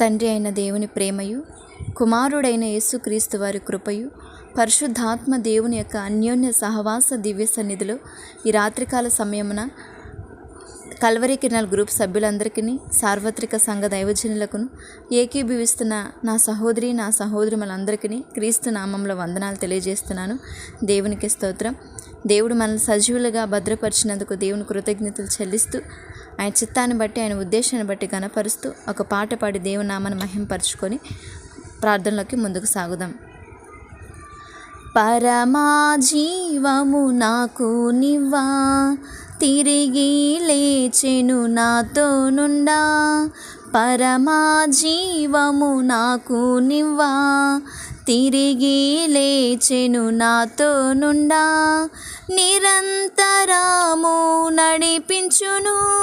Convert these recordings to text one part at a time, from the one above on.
తండ్రి అయిన దేవుని ప్రేమయు కుమారుడైన యేసుక్రీస్తు వారి కృపయు పరిశుద్ధాత్మ దేవుని యొక్క అన్యోన్య సహవాస దివ్య సన్నిధిలో ఈ రాత్రికాల సమయమున కల్వరి కిరణాల గ్రూప్ సభ్యులందరికీ సార్వత్రిక సంఘ దైవజనులకును ఏకీభవిస్తున్న నా సహోదరి నా సహోదరులందరికీ క్రీస్తు నామంలో వందనాలు తెలియజేస్తున్నాను. దేవునికి స్తోత్రం. దేవుడు మనల్ని సజీవులుగా భద్రపరిచినందుకు దేవుని కృతజ్ఞతలు చెల్లిస్తూ ఆయన చిత్తాన్ని బట్టి ఆయన ఉద్దేశాన్ని బట్టి గనపరుస్తూ ఒక పాట పాడి దేవుని మహింపరుచుకొని ప్రార్థనలోకి ముందుకు సాగుదాం. పరమా జీవము నాకు నివ్వా తిరిగి లేచెను నాతో నుండా. పరమా జీవము నాకు నివ్వా తిరిగి లేచెను నాతో నుండా. నిరంతరము నడిపించును.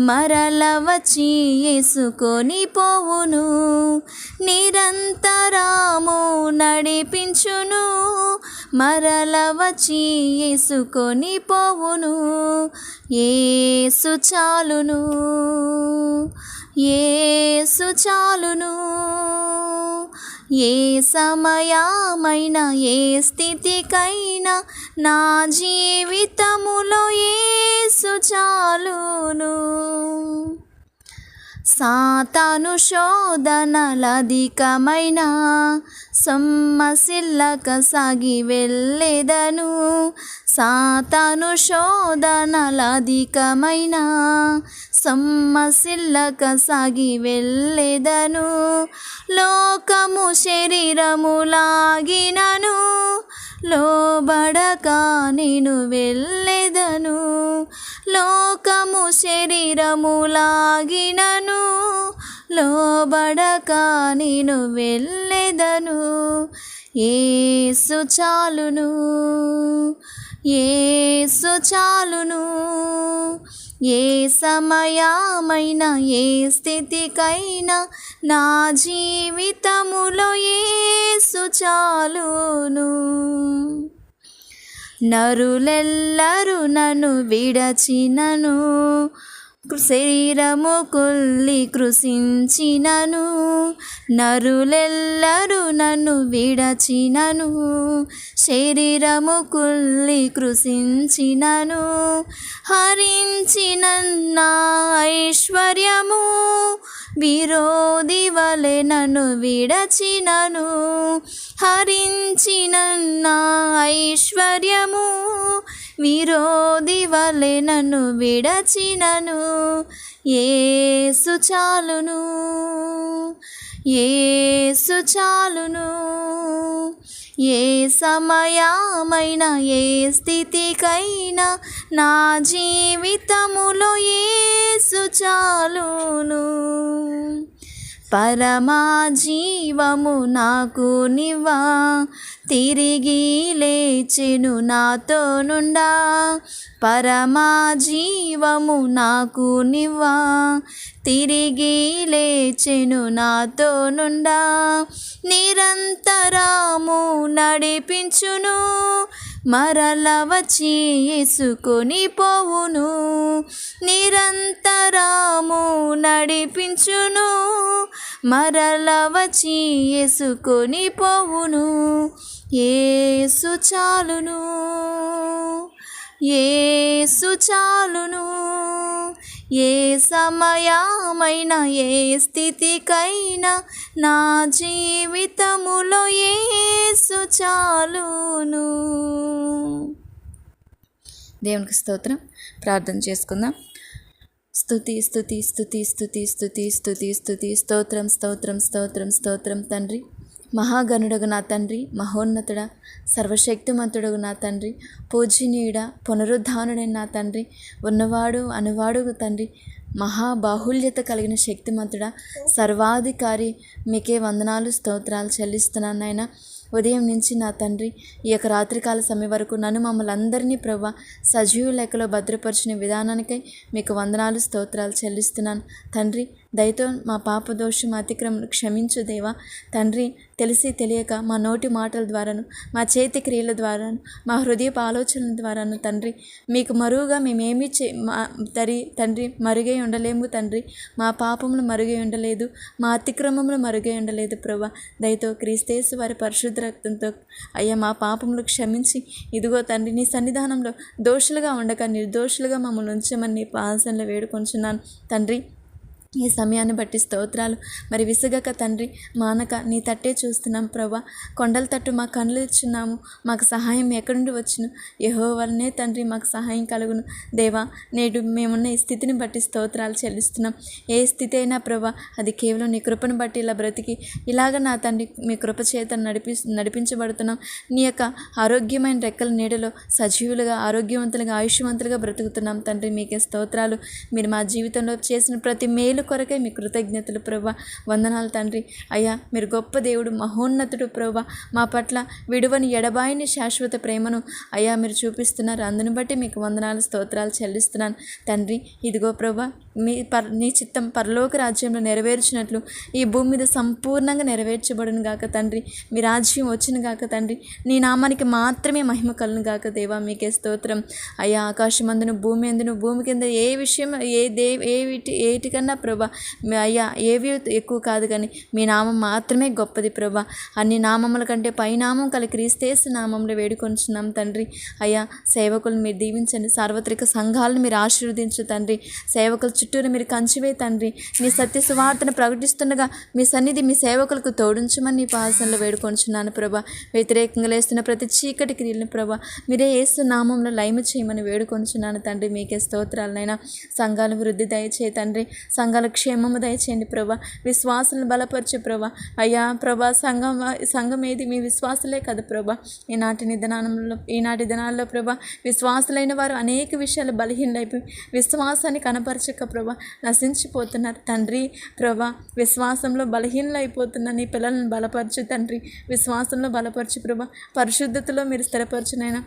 మరల వచ్చి వేసుకొని పోవును. నిరంతరము నడిపించును. మరల వచ్చి వేసుకొని పోవును. ఏసు చాలును. ఏసు చాలును. ఏ సమయమైనా ఏ స్థితికైనా నా జీవితములో ఏసు చాలును. సాతాను శోధనలధికమైన సొమ్మసిల్లక సాగి వెళ్ళేదను. సాతాను శోధనలధికమైన సొమ్మసిల్లక సాగి వెళ్ళేదను. లోకము శరీరము లాగినను లోబడక నేను వెళ్ళెదను. లోకము శరీరము లాగినను లోబడక నేను వెళ్ళెదను. ఏసు చాలును. ఏసు చాలును. ఏ సమయమైనా ఏ స్థితికైనా నా జీవితములో ఏసు చాలును. నరులెల్లరూ నన్ను విడచినను. శరీరము కొల్లి కృషించినను నరులెల్లరూ నన్ను విడచినను. శరీరము కొల్లి కృషించినను హరించిన ఐశ్వర్యము విరోధి వలె నన్ను విడచినను. హరించిన ఐశ్వర్యము విరోధి వలె నన్ను విడచినను. ఏసు చాలును. ఏసు చాలును. ఏ సమయమైన ఏ స్థితికైనా నా జీవితములో ఏసు చాలును. పరమా జీవము నాకు నివా. తిరిగి లేచెను నాతో నుండా. పరమా జీవము నాకు నివా. తిరిగి లేచెను నాతో నుండా. నిరంతరము నడిపించును. మరల వచ్చి వేసుకొని పోవును. నిరంతరము నడిపించును. మరల వచ్చి వేసుకొని పోవును. ఏసు చాలును. ఏసు చాలును. ఏ సమయమైన ఏ స్థితికైనా నా జీవితములో ఏసు చాలును. దేవునికి స్తోత్రం. ప్రార్థన చేసుకుందాం. స్థుతి స్థుతి స్థుతి స్థుతి స్థుతి స్థుతి స్థుతి స్తోత్రం స్తోత్రం స్తోత్రం స్తోత్రం తండ్రి. మహాగణుడగు నా తండ్రి మహోన్నతుడ సర్వశక్తిమంతుడగు నా తండ్రి పూజనీయుడ పునరుద్ధానుడైన నా తండ్రి ఉన్నవాడు అనువాడు తండ్రి మహాబాహుల్యత కలిగిన శక్తిమంతుడ సర్వాధికారి మీకే వందనాలు స్తోత్రాలు చెల్లిస్తున్నాను నాయన. ఉదయం నుంచి నా తండ్రి ఈ యొక్క రాత్రికాల సమయం వరకు నన్ను మమ్మల్ని అందరినీ ప్రభా సజీవ లెక్కలో భద్రపరిచిన విధానానికై మీకు వందనాలు స్తోత్రాలు చెల్లిస్తున్నాను. తండ్రి దయతో మా పాప దోషం అతిక్రమను క్షమించు దేవా. తండ్రి తెలిసి తెలియక మా నోటి మాటల ద్వారాను మా చేతి క్రియల ద్వారాను మా హృదయపు ఆలోచనల ద్వారాను తండ్రి మీకు మరువుగా మేమేమి చే మా తరి తండ్రి మరుగై ఉండలేము తండ్రి. మా పాపములు మరుగై ఉండలేదు మా అతిక్రమములు మరుగై ఉండలేదు ప్రభా. దయతో క్రీస్తేసు వారి పరిశుద్ధ రక్తంతో అయ్యా మా పాపములు క్షమించి ఇదిగో తండ్రి నీ సన్నిధానంలో దోషులుగా ఉండక నిర్దోషులుగా మమ్మల్ని ఉంచమని నీ పాసనలో వేడుకొంచున్నాను. తండ్రి ఈ సమయాన్ని బట్టి స్తోత్రాలు. మరి విసుగక తండ్రి మానక నీ తట్టే చూస్తున్నాం ప్రభా కొండల తట్టు మా కళ్ళు ఇచ్చున్నాము. మాకు సహాయం ఎక్కడుండి వచ్చును? యహో వల్లనే తండ్రి మాకు సహాయం కలుగును. దేవా నేడు మేమున్న ఈ స్థితిని బట్టి స్తోత్రాలు చెల్లిస్తున్నాం. ఏ స్థితి అయినా ప్రభా అది కేవలం నీ కృపను బట్టి ఇలా బ్రతికి ఇలాగ నా తండ్రి మీ కృప చేత నడిపి నడిపించబడుతున్నాం. నీ యొక్క ఆరోగ్యమైన రెక్కల నీడలో సజీవులుగా ఆరోగ్యవంతులుగా ఆయుష్యవంతులుగా బ్రతుకుతున్నాం తండ్రి. మీకే స్తోత్రాలు. మీరు మా జీవితంలో చేసిన ప్రతి మేలు కొరకే మీ కృతజ్ఞతలు ప్రభా. వందనాలు తండ్రి. అయ్యా మీరు గొప్ప దేవుడు మహోన్నతుడు ప్రభా. మా పట్ల విడువని ఎడబాయిని శాశ్వత ప్రేమను అయ్యా మీరు చూపిస్తున్నారు. అందుని బట్టి మీకు వందనాలు స్తోత్రాలు చెల్లిస్తున్నాను. తండ్రి ఇదిగో ప్రభా మీ పర్ నీ చిత్తం పరలోక రాజ్యంలో నెరవేర్చినట్లు ఈ భూమి మీద సంపూర్ణంగా నెరవేర్చబడును గాక తండ్రి. మీ రాజ్యం వచ్చిన గాక తండ్రి. నీ నామానికి మాత్రమే మహిమ కలను గాక దేవా మీకే స్తోత్రం. అయ్యా ఆకాశమందును భూమి అందును భూమి కింద ఏ విషయం ఏ దే ఏ వీటి ఏటికన్నా ప్రభా. మీ అయ్యా ఏవి ఎక్కువ కాదు కానీ మీ నామం మాత్రమే గొప్పది ప్రభా. అన్ని నామముల కంటే పైనామం కలి క్రీస్తేసు నామంలో వేడుకొంచున్నాం తండ్రి. అయ్యా సేవకులు మీరు దీవించండి. సార్వత్రిక సంఘాలను మీరు ఆశీర్వదించు తండ్రి. సేవకుల చుట్టూరు మీరు కంచివే తండ్రి. మీ సత్య సువార్తను ప్రకటిస్తుండగా మీ సన్నిధి మీ సేవకులకు తోడించమని నీ పాసనలో వేడుకొంచున్నాను ప్రభా. వ్యతిరేకంగా లేస్తున్న ప్రతి చీకటి క్రియలను ప్రభా మీరే ఏసు నామంలో లైమ చేయమని వేడుకొంచున్నాను తండ్రి. మీకే స్తోత్రాలనైనా సంఘాల వృద్ధి దయచే తండ్రి. సంఘ సంఘాల క్షేమము దయచేయండి ప్రభా. విశ్వాసులను బలపరచు ప్రభా. అయ్యా ప్రభా సంఘం సంఘం ఏది మీ విశ్వాసులే కదా ప్రభా. ఈనాటి నిదానంలో ఈనాటి దినాల్లో ప్రభా విశ్వాసులైన వారు అనేక విషయాలు బలహీనలైపోయి విశ్వాసాన్ని కనపరచక ప్రభా నశించిపోతున్నారు. తండ్రి ప్రభా విశ్వాసంలో బలహీనలు అయిపోతున్న నీ పిల్లలను బలపరచు తండ్రి. విశ్వాసంలో బలపరచు ప్రభా. పరిశుద్ధతలో మీరు స్థిరపరచునైనా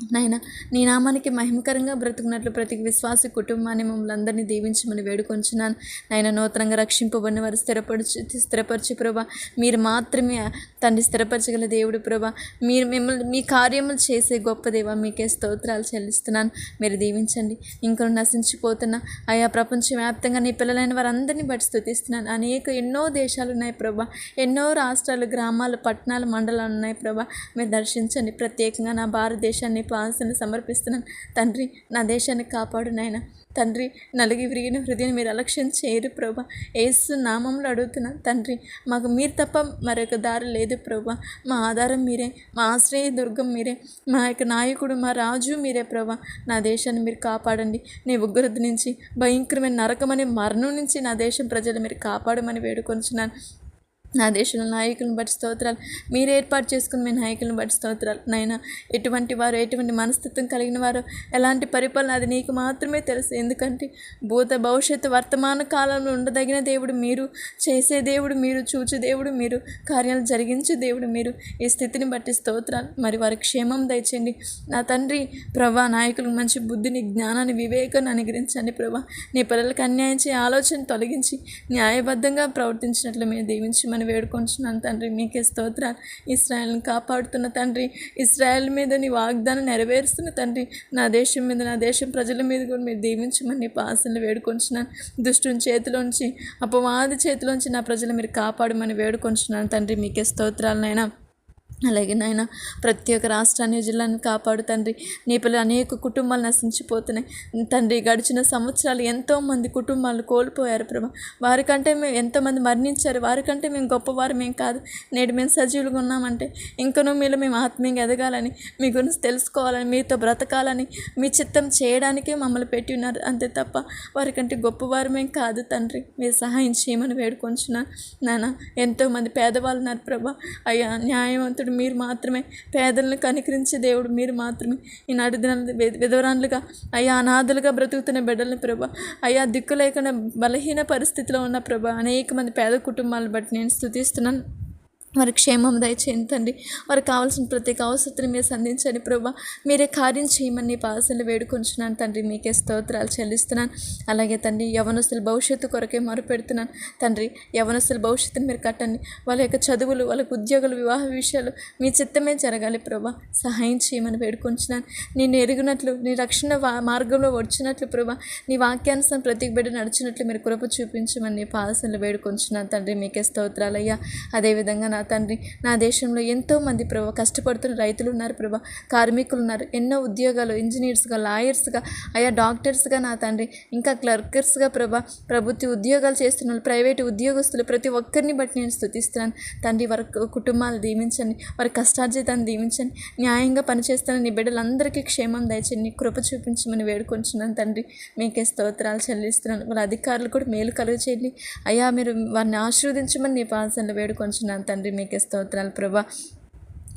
నాయన నీ నామానికి మహిమకరంగా బ్రతుకున్నట్లు ప్రతి విశ్వాసి కుటుంబాన్ని మమ్మల్ని అందరినీ దీవించమని వేడుకొంచున్నాను. నాయన నూతనంగా రక్షింపబడిన వారు స్థిరపరచు స్థిరపరచు ప్రభా. మీరు మాత్రమే తండ్రి స్థిరపరచగల దేవుడు ప్రభా. మీరు మిమ్మల్ని మీ కార్యములు చేసే గొప్ప దేవ మీకే స్తోత్రాలు చెల్లిస్తున్నాను. మీరు దీవించండి. ఇంకా నశించిపోతున్న ఆయా ప్రపంచవ్యాప్తంగా నీ పిల్లలైన వారందరినీ బట్టి స్థుతిస్తున్నాను అనేక ఎన్నో దేశాలు ఉన్నాయి ప్రభా. ఎన్నో రాష్ట్రాలు గ్రామాలు పట్టణాలు మండలాలు ఉన్నాయి ప్రభా. మీరు దర్శించండి. ప్రత్యేకంగా నా భారతదేశాన్ని పాన్సను సమర్పిస్తున్నాను. తండ్రి నా దేశాన్ని కాపాడు నాయన. తండ్రి నలిగి విరిగిన హృదయం మీరు అలక్ష్యం చేయరు ప్రభా. ఏసు నామంలో అడుగుతున్నాను తండ్రి మాకు మీరు తప్ప మరొక దారి లేదు ప్రభా. మా ఆధారం మీరే మా ఆశ్రయ దుర్గం మీరే మా యొక్క నాయకుడు మా రాజు మీరే ప్రభా. నా దేశాన్ని మీరు కాపాడండి. నీ ఉగ్రత నుంచి భయంకరమైన నరకమనే మరణం నుంచి నా దేశం ప్రజలు మీరు కాపాడమని వేడుకొంచున్నాను నా దేశంలో నాయకులను బట్టి స్తోత్రాలు. మీరు ఏర్పాటు చేసుకున్న మీ నాయకులను బట్టి స్తోత్రాలు. నైనా ఎటువంటి వారు ఎటువంటి మనస్తత్వం కలిగిన వారు ఎలాంటి పరిపాలన అది నీకు మాత్రమే తెలుసు. ఎందుకంటే భూత భవిష్యత్తు వర్తమాన కాలంలో ఉండదగిన దేవుడు మీరు చేసే దేవుడు మీరు చూచు దేవుడు మీరు కార్యాలు జరిగించే దేవుడు మీరు ఈ స్థితిని బట్టి స్తోత్రాలు. మరి వారి క్షేమం దయచేయండి. నా తండ్రి ప్రభా నాయకులకు మంచి బుద్ధిని జ్ఞానాన్ని వివేకాన్ని అనుగ్రహించండి ప్రభా. నీ పిల్లలకు అన్యాయం చేయ ఆలోచన తొలగించి న్యాయబద్ధంగా ప్రవర్తించినట్లు మేము మనం వేడుకొంచున్నాను తండ్రి. మీకే స్తోత్రాలు. ఇస్రాయల్ని కాపాడుతున్న తండ్రి. ఇస్రాయల్ మీద నీ వాగ్దానం నెరవేరుస్తున్న తండ్రి. నా దేశం మీద నా దేశం ప్రజల మీద కూడా మీరు దీవించమని నీ పాసనలు వేడుకొంచున్నాను. దుష్టుని చేతిలోంచి అపవాది చేతిలోంచి నా ప్రజలు మీరు కాపాడమని వేడుకొంచున్నాను తండ్రి. మీకే స్తోత్రాలనైనా అలాగే నాయన ప్రతి ఒక్క రాష్ట్రాన్ని జిల్లాను కాపాడు తండ్రి. నీ పిల్లలు అనేక కుటుంబాలు నశించిపోతున్నాయి. తండ్రి గడిచిన సంవత్సరాలు ఎంతోమంది కుటుంబాలు కోల్పోయారు ప్రభా. వారికంటే మేము ఎంతోమంది మరణించారు. వారికంటే మేము గొప్పవారు మేము కాదు. నేడు మేము సజీవులుగా ఉన్నామంటే ఇంకనూ మీలో మేము ఆత్మీయంగా ఎదగాలని మీ గురించి తెలుసుకోవాలని మీతో బ్రతకాలని మీ చిత్తం చేయడానికే మమ్మల్ని పెట్టి ఉన్నారు. అంతే తప్ప వారికంటే గొప్పవారు మేము కాదు తండ్రి. మీరు సహాయం చేయమని వేడుకొంచున్నాను. నాన్న ఎంతోమంది పేదవాళ్ళు ఉన్నారు ప్రభా. అయ్యా న్యాయవంతుడు మీరు మాత్రమే. పేదలను కనికరించే దేవుడు మీరు మాత్రమే. ఈనాటి దినాలు విధ- విధవరాన్లుగా అయ్యా అనాథలుగా బ్రతుకుతున్న బిడ్డలను ప్రభా అయ్యా దిక్కు లేకుండా బలహీన పరిస్థితిలో ఉన్న ప్రభా అనేక మంది పేద కుటుంబాలను బట్టి నేను స్థుతిస్తున్నాను వారి క్షేమం దయచేయండి తండ్రి వారికి కావాల్సిన ప్రత్యేక అవసరతను మీరు సంధించండి ప్రభా. మీరే కార్యం చేయమని పాసలు వేడుకొంచున్నాను తండ్రి. మీకే స్తోత్రాలు చెల్లిస్తున్నాను. అలాగే తండ్రి యవనస్తుల భవిష్యత్తు కొరకే మొరుపెడుతున్నాను. తండ్రి యవనస్తుల భవిష్యత్తుని మీరు కట్టండి. వాళ్ళ యొక్క చదువులు వాళ్ళకు ఉద్యోగులు వివాహ విషయాలు మీ చిత్తమే జరగాలి ప్రభా. సహాయం చేయమని వేడుకొంచున్నాను. నేను ఎరిగినట్లు నీ రక్షణ వా- మార్గంలో వచ్చినట్లు ప్రభా. నీ వాక్యానుసారం ప్రతి బిడ్డ నడిచినట్లు మీరు కృప చూపించమని పాసలు వేడుకొంచున్నాను తండ్రి. మీకే స్తోత్రాలయ్యా. అదేవిధంగా నా తండ్రి. నా దేశంలో ఎంతోమంది ప్రభా కష్టపడుతున్న రైతులు ఉన్నారు ప్రభా కార్మికులు ఉన్నారు ఎన్నో ఉద్యోగాలు ఇంజనీర్స్గా లాయర్స్గా అయా డాక్టర్స్గా నా తండ్రి ఇంకా క్లర్కర్స్గా ప్రభా ప్రభుత్వ ఉద్యోగాలు చేస్తున్న ప్రైవేటు ఉద్యోగస్తులు ప్రతి ఒక్కరిని బట్టి నేను స్థుతిస్తున్నాను. తండ్రి వారి కుటుంబాలు దీవించండి వారి కష్టార్జితాన్ని దీవించండి న్యాయంగా పనిచేస్తున్న నీ బిడ్డలందరికీ క్షేమం దయచండి కృప చూపించమని వేడుకొంచున్నాను తండ్రి. మీకే స్తోత్రాలు చెల్లిస్తున్నాను వాళ్ళ అధికారులు కూడా మేలు కలుగు చేయండి అయ్యా మీరు వారిని ఆశీర్వదించమని నీ పాసనలు వేడుకొంచున్నాను తండ్రి. మీకే స్తోత్రాలు ప్రభా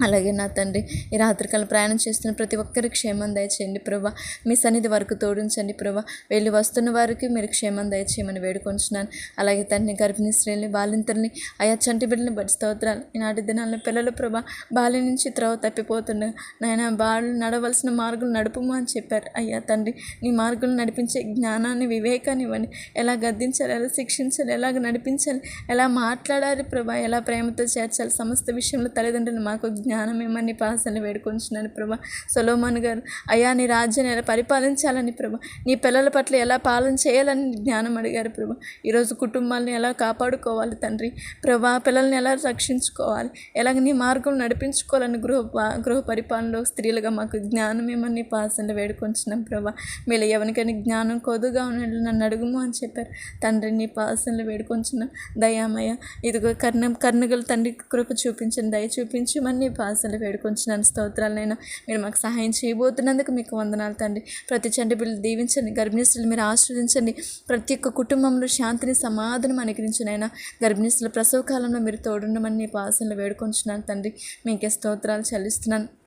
అలాగే నా తండ్రి ఈ రాత్రికాలం ప్రయాణం చేస్తున్న ప్రతి ఒక్కరికి క్షేమం దయచేయండి ప్రభా. మీ సన్నిధి వరకు తోడించండి ప్రభా. వెళ్ళి వస్తున్న వారికి మీరు క్షేమం దయచేయమని వేడుకొంచున్నాను. అలాగే తండ్రి గర్భిణీ స్త్రీలని బాలింతల్ని అయా చంటి బిడ్డని బట్టి స్తోత్రాలు. ఈనాటి దినాల్లో పిల్లలు ప్రభా బాల్య నుంచి త్రవ తప్పిపోతుండగా నాయన బాలు నడవలసిన మార్గులు నడుపుము అని చెప్పారు. అయ్యా తండ్రి నీ మార్గులు నడిపించే జ్ఞానాన్ని వివేకాన్ని ఇవ్వండి. ఎలా గద్దించాలి ఎలా శిక్షించాలి ఎలాగ నడిపించాలి ఎలా మాట్లాడాలి ప్రభా ఎలా ప్రేమతో చేర్చాలి సమస్త విషయంలో తల్లిదండ్రులు మాకు జ్ఞానం ఇమ్మని పాసని వేడుకొంచున్నాను ప్రభా. సొలోమాన్ గారు అయ్యా నీ రాజ్యాన్ని ఎలా పరిపాలించాలని ప్రభా. నీ పిల్లల పట్ల ఎలా పాలన చేయాలని జ్ఞానం అడిగారు ప్రభా. ఈరోజు కుటుంబాలను ఎలా కాపాడుకోవాలి తండ్రి? ప్రభా పిల్లల్ని ఎలా రక్షించుకోవాలి? ఎలాగ నీ మార్గం నడిపించుకోవాలని గృహ గృహ పరిపాలనలో స్త్రీలుగా మాకు జ్ఞానం ఏమని పాసని వేడుకొంచున్నాం ప్రభా. మీరు ఎవరికైనా జ్ఞానం కొద్దుగా ఉన్నట్లు నన్ను అడుగుము అని చెప్పారు. తండ్రి నీ పాసనలు వేడుకొంచున్నాం. దయామయ ఇదిగో కర్ణం కర్ణగల తండ్రి కృప చూపించండి దయ చూపించమని నీ పాసనలు వేడుకొంచున్నాను మీరు మాకు సహాయం చేయబోతున్నందుకు మీకు వందనాలు తండ్రి. ప్రతి చంటి బిడ్డలు దీవించండి గర్భిణీస్తులు మీరు ఆశ్రదించండి. ప్రతి ఒక్క కుటుంబంలో శాంతిని సమాధానం అనుగ్రహించినైనా గర్భిణీస్తుల ప్రసవ కాలంలో మీరు తోడుండమని నీ పాసనలు వేడుకొంచున్నాను తండ్రి. మీకే స్తోత్రాలు చెల్లిస్తున్నాను.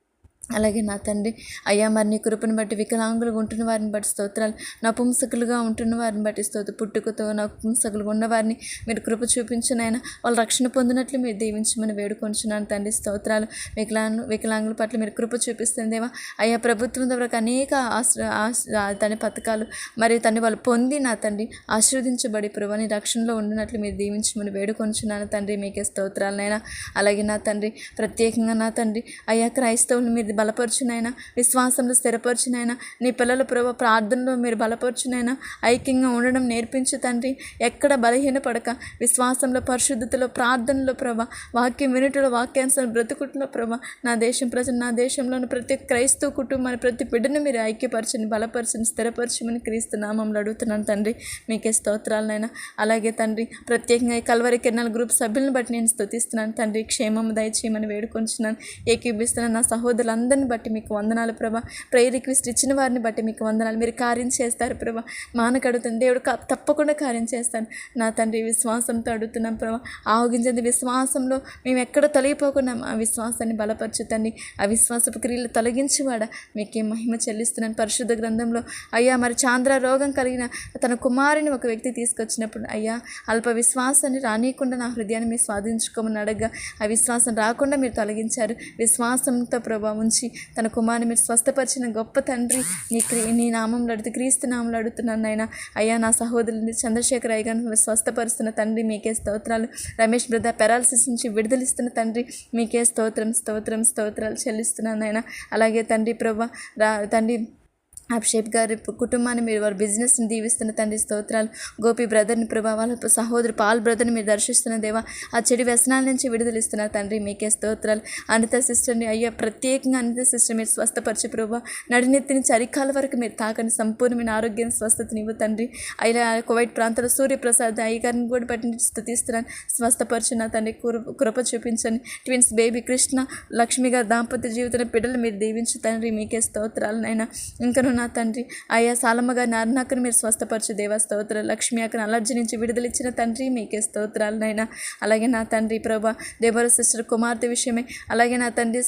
అలాగే నా తండ్రి అయ్యా మరి నీ కృపను బట్టి వికలాంగులుగా ఉంటున్న వారిని బట్టి స్తోత్రాలు. నపుంసకులుగా ఉంటున్న వారిని బట్టి స్తోత్ర. పుట్టుకతో నపుంసకులుగా ఉన్న వారిని మీరు కృప చూపించినైనా వాళ్ళు రక్షణ పొందినట్లు మీరు దీవించమని వేడుకొంచున్నాను తండ్రి స్తోత్రాలు. వికలాంగు వికలాంగుల పట్ల మీరు కృప చూపిస్తుందేవా అయ్యా ప్రభుత్వం ద్వారా అనేక ఆశ- తన పథకాలు మరియు తను వాళ్ళు పొంది నా తండ్రి ఆశీర్వదించబడి ప్రభుని రక్షణలో ఉండినట్లు మీరు దీవించమని వేడుకొంచున్నాను తండ్రి. మీకే స్తోత్రాలనైనా అలాగే నా తండ్రి ప్రత్యేకంగా నా తండ్రి అయ్యా క్రైస్తవులు మీరు బలపరచునైనా విశ్వాసంలో స్థిరపరచునైనా నీ పిల్లల ప్రభు ప్రార్థనలో మీరు బలపరచునైనా ఐక్యంగా ఉండడం నేర్పించు తండ్రి. ఎక్కడ బలహీన పడక విశ్వాసంలో పరిశుద్ధతలో ప్రార్థనలో ప్రభ వాక్యం వినుటలో వాక్యానుసారం బ్రతుకుట్లో ప్రభ నా దేశం ప్రజలు నా దేశంలోని ప్రతి క్రైస్తవ కుటుంబాన్ని ప్రతి బిడ్డను మీరు ఐక్యపరచని బలపరచని స్థిరపరచమని క్రీస్తు నామంలో అడుగుతున్నాను తండ్రి. మీకే స్తోత్రాలనైనా. అలాగే తండ్రి ప్రత్యేకంగా ఈ కల్వరి కిరణాల గ్రూప్ సభ్యులను బట్టి నేను స్తుతిస్తున్నాను తండ్రి. క్షేమం దయచేయమని వేడుకొంచున్నాను. ఏకీభిస్తున్న నా అందరిని బట్టి మీకు వందనాలు ప్రభా. ప్రేయర్ రిక్వెస్ట్ ఇచ్చిన వారిని బట్టి మీకు వందనాలు. మీరు కార్యం చేస్తారు ప్రభా. మానకడుగుతుంది దేవుడు తప్పకుండా కార్యం చేస్తాను. నా తండ్రి విశ్వాసంతో అడుగుతున్నాం ప్రభా. ఆవగించండి. విశ్వాసంలో మేము ఎక్కడ తొలగిపోకుండా ఆ విశ్వాసాన్ని బలపరచుతండి ఆ విశ్వాసపు క్రియలు తొలగించేవాడ. మీకే మహిమ చెల్లిస్తున్నాను. పరిశుద్ధ గ్రంథంలో అయ్యా మరి చాంద్ర రోగం కలిగిన తన కుమారుని ఒక వ్యక్తి తీసుకొచ్చినప్పుడు అయ్యా అల్ప విశ్వాసాన్ని రానియకుండా నా హృదయాన్ని మీరు స్వాధించుకోమని అడగగా. ఆ విశ్వాసం రాకుండా మీరు తొలగించారు. విశ్వాసంతో ప్రభా ఉంచి తన కుమారుని మీరు స్వస్థపరిచిన గొప్ప తండ్రి నీ క్రీ నీ నామంలో అడుగుతూ క్రీస్తు నామంలో అడుగుతున్నాను నాయన. అయ్యా నా సహోదరుని చంద్రశేఖర్ అయ్య గారిని స్వస్థపరుస్తున్న తండ్రి మీకే స్తోత్రాలు. రమేష్ బ్రదర్ పెరాలసిస్ నుంచి విడుదలిస్తున్న తండ్రి మీకే స్తోత్రం స్తోత్రం స్తోత్రాలు చెల్లిస్తున్నాను నాయన. అలాగే తండ్రి ప్రభా రా తండ్రి అభిషేక్ గారి కుటుంబాన్ని మీరు వారి బిజినెస్ని దీవిస్తున్న తండ్రి స్తోత్రాలు. గోపి బ్రదర్ని ప్రభావాల సహోదరు పాల్ బ్రదర్ని మీరు దర్శిస్తున్న దేవా ఆ చెడు వ్యసనాల నుంచి విడుదలిస్తున్న తండ్రి మీకే స్తోత్రాలు. అనిత సిస్టర్ని అయ్యా ప్రత్యేకంగా అనిత సిస్టర్ మీరు స్వస్థపరిచి ప్రభా నడినెత్తి నుంచి అరికాల వరకు మీరు తాకండి. సంపూర్ణమైన ఆరోగ్యం స్వస్థతని ఇవ్వు తండ్రి. అయ్యా కువైట్ ప్రాంతంలో సూర్యప్రసాద్ అయ్యగారిని కూడా పట్టిన స్థుతిస్తున్నాను స్వస్థపరిచిన తండ్రి కృప కృప చూపించండి. ట్విన్స్ బేబీ కృష్ణ లక్ష్మి గారి దాంపత్య జీవితంలో బిడ్డలు మీరు దీవించు తండ్రి మీకే స్తోత్రాలనైనా ఇంకా నా తండ్రి. అయ్యా సాలమ్మ నారనాకను మీరు స్వస్థపరచు దేవ స్తోత్రాలు లక్ష్మి అక్కని అలర్జీ నుంచి విడుదల ఇచ్చిన తండ్రి మీకే స్తోత్రాలు నైనా అలాగే నా తండ్రి ప్రభా దేవర సిస్టర్ కుమార్తె విషయమే. అలాగే నా తండ్రి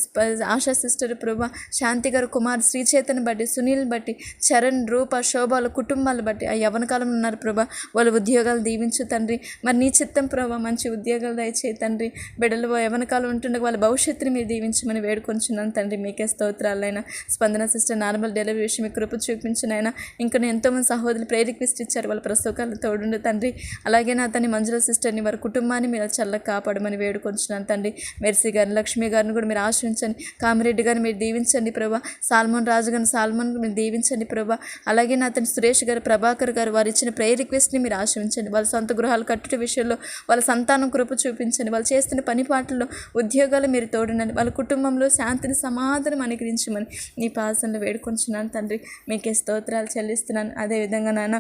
ఆశా సిస్టర్ ప్రభా శాంతి గారు కుమార్ శ్రీచేతన్ బట్టి సునీల్ బట్టి చరణ్ రూప శోభాల కుటుంబాలు బట్టి. ఆ యవన కాలంలో ఉన్నారు ప్రభా. వాళ్ళ ఉద్యోగాలు దీవించు తండ్రి. మరి నీ చిత్తం ప్రభా మంచి ఉద్యోగాలు దయచేయి తండ్రి. బిడ్డలు యవన కాలం ఉంటుండగా వాళ్ళ భవిష్యత్తుని మీరు దీవించమని వేడుకొంచున్నాను తండ్రి. మీకే స్తోత్రాలైనా స్పందన సిస్టర్ నార్మల్ డెలివరీ విషయం కృప చూపించినైనా ఇంకా నేను ఎంతోమంది సహోదరులు ప్రేరిక్విస్ట్ ఇచ్చారు. వాళ్ళ ప్రసవకాలను తోడుండు తండ్రి. అలాగే నా తన్ని మంజుల సిస్టర్ని వారి కుటుంబాన్ని మీరు చల్లగా కాపాడమని వేడుకొంచున్నాను తండ్రి. మెర్సీ గారిని లక్ష్మి గారిని కూడా మీరు ఆశ్రయించండి. కామిరెడ్డి గారిని మీరు దీవించండి ప్రభా. సాల్మోన్ రాజు గారిని సాల్మోన్ మీరు దీవించండి ప్రభా. అలాగే నా తన సురేష్ గారు ప్రభాకర్ గారు వారు ఇచ్చిన ప్రేయర్ రిక్వెస్ట్ని మీరు ఆశ్రయించండి. వాళ్ళ సొంత గృహాలు కట్టుట విషయంలో వాళ్ళ సంతానం కృప చూపించండి. వాళ్ళు చేస్తున్న పని పాటల్లో ఉద్యోగాలు మీరు తోడనండి వాళ్ళ కుటుంబంలో శాంతిని సమాధానం అనుగ్రహించమని నీ పాసనలో వేడుకొంచున్నాను తండ్రి. మీకే స్తోత్రాలు చెల్లిస్తున్నాను. అదేవిధంగా నాన్న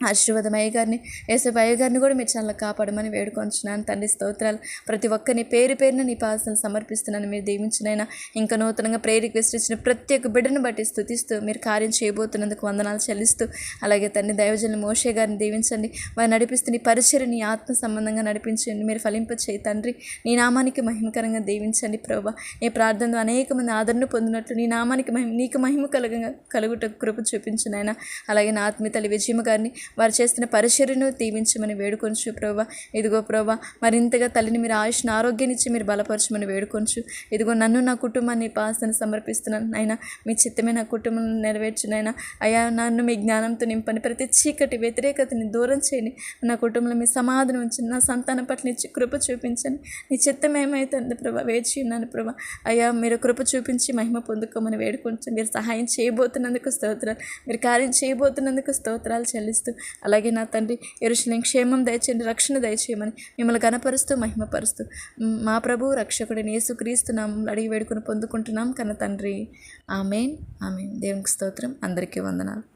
ఆశీర్వాదమయ్య గారిని ఏసపు అయ్య గారిని కూడా మీరు చాలా కాపాడమని వేడుకొంచున్నాను. తండ్రి స్తోత్రాలు. ప్రతి ఒక్కరిని పేరు పేరున నీ పాసలు సమర్పిస్తున్నాను. మీరు దీవించినైనా ఇంకా నూతనంగా ప్రేయర్ రిక్వెస్ట్ ఇచ్చిన ప్రతి ఒక్క బిడ్డను బట్టి స్థుతిస్తూ మీరు కార్యం చేయబోతున్నందుకు వందనాలు చెల్లిస్తూ అలాగే తండ్రి దైవజనులు మోషే గారిని దీవించండి. వారు నడిపిస్తున్న నీ పరిచయం నీ ఆత్మ సంబంధంగా నడిపించండి. మీరు ఫలింప చేయి తండ్రి. నీ నామానికి మహిమకరంగా దీవించండి ప్రభా. నీ ప్రార్థనలో అనేక మంది ఆదరణ పొందినట్లు నీ నామానికి మహిమ నీకు మహిమ కలగ కలుగుట కృప చూపించినైనా అలాగే నా ఆత్మీయతల్లి విజయమ గారిని వారు చేస్తున్న పరిచర్యను దీవించమని వేడుకొంచు ప్రభా. ఇదిగో ప్రభా మరింతగా తల్లిని మీరు ఆయుష్ను ఆరోగ్యాన్ని ఇచ్చి మీరు బలపరచమని వేడుకొంచు ఇదిగో నన్ను నా కుటుంబాన్ని పాసన సమర్పిస్తున్నాను. నాయన మీ చిత్తమే నా కుటుంబం నెరవేర్చునైనా అయ్యా నన్ను మీ జ్ఞానంతో నింపని ప్రతి చీకటి వ్యతిరేకతని దూరం చేయండి. నా కుటుంబంలో మీ సమాధానం ఉంచండి. నా సంతానం పట్ల నీ కృప చూపించండి. నీ చిత్తం ఏమైతుంది ప్రభా వేచి ఉన్నాను ప్రభా. అయ్యా మీరు కృప చూపించి మహిమ పొందుకోమని వేడుకుంటున్నాను మీరు సహాయం చేయబోతున్నందుకు స్తోత్రాలు. మీరు కార్యం చేయబోతున్నందుకు స్తోత్రాలు చెల్లిస్తూ అలాగే నా తండ్రి ఎరుషులేం క్షేమం దయచేయండి రక్షణ దయచేయమని మిమ్మల్ని కనపరుస్తూ మహిమపరుస్తూ మా ప్రభు రక్షకుడిని యేసుక్రీస్తు నామంలో అడిగి వేడుకుని పొందుకుంటున్నాం కన్న తండ్రి. Amen amen. దేవునికి స్తోత్రం. అందరికీ వందనాలు.